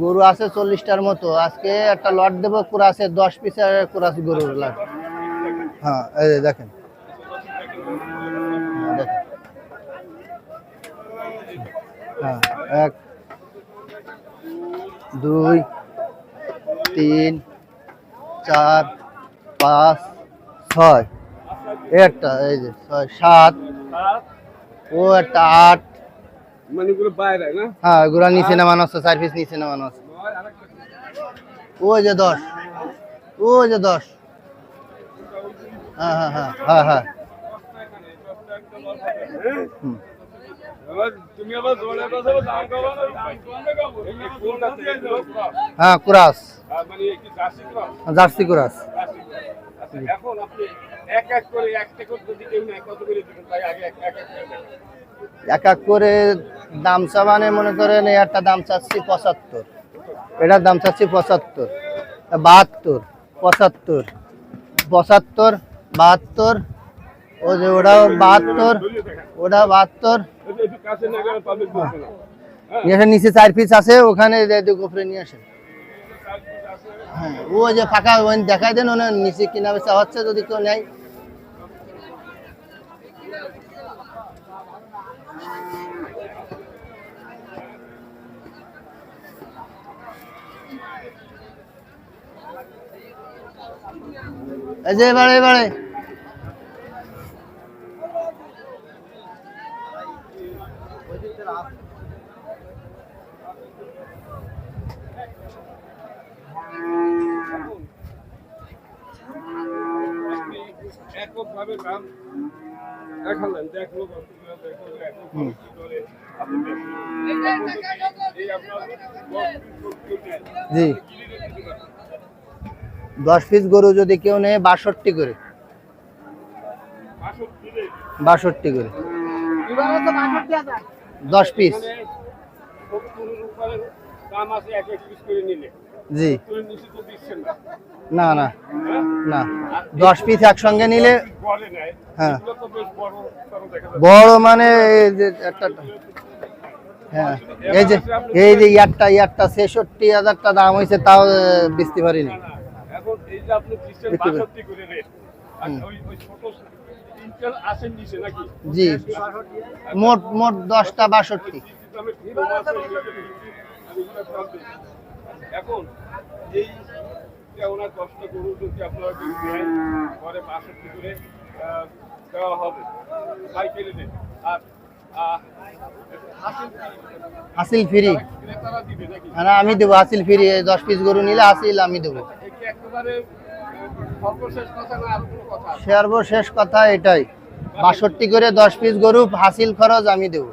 গরু আছে চল্লিশটার মতো। আজকে একটা লট দেবো কুরাসে দশ পিসের কুরাস গরুর লাট হ্যাঁ এই যে দেখেন। হ্যাঁ, হ্যাঁ এক দুই তিন চার পাঁচ ছয়। একটা এই যে ছয় সাত। ও একটা আট মানে এগুলো বাইরে না? হ্যাঁ এগুলো নিচে নামানো আছে চার পিস নিচে নামানো আছে। ওই যে ওই হ্যাঁ হ্যাঁ হ্যাঁ হ্যাঁ হ্যাঁ। হ্যাঁ কুরাস। আর মানে জার্সি কুরাস? ক্রস। আচ্ছা, এখন আপনি এক এক করে একটা করে যদি কেউ কত করে দিবেন? তাই আগে এক এক এক করে দেন। এক এক করে দাম চা মানে মনে করেন একটা দাম চাচ্ছি পঁচাত্তর এটার দাম চাচ্ছি পঁচাত্তর, বাহাত্তর, পঁচাত্তর পঁচাত্তর, বাহাত্তর ও যে ওটাও বাহাত্তর ওটা বাহাত্তর নিচে চার পিস আছে, ওখানে উপরে নিয়ে আসেন। হ্যাঁ ও যে ফাঁকা দেখাই দেন, ওনার নিচে কিনা বেচা হচ্ছে যদি কেউ নেয় এই যে এবারে এবারে। এককভাবে দাম দেখালেন, দেখল জি। দশ পিস গরু যদি কেউ নেয় বাষট্টি করে। বাষট্টি করে। দশ পিস জি। না না। না? দশ পিস একসঙ্গে নিলে হ্যাঁ। বড় মানে হ্যাঁ। এই যে এই যে ইয়ারটা ইয়ারটা ছেষট্টি হাজারটা দাম হয়েছে তাও আহ, পারিনি না, না, এখন এই যে আপনি দিচ্ছেন বাষট্টি করে রেট। ওই ওই ছোট তিনটার আসেন নিচে নাকি? জি। মোট মোট দশটা বাষট্টি। এখন এই যে ওনার দশটা গরু যদি আপনারা ঘরে বাষট্টি করে দেওয়া হবে। পাইকারি রেট আর হাসিল ফ্রি। ক্রেতারা দিবে নাকি? আর আমি দেবো হাসিল ফ্রি। দশ পিস গরু নিলে হাসিল আমি দেবো এই কি একেবারে আহ, সর্বশেষ কথা এটাই। বাষট্টি করে দশ পিস গরু, হাসিল খরচ আমি দেবো।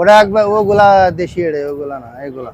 ওরা একবার ওগুলা দেশি এড়ে, ওগুলা না, এগুলা।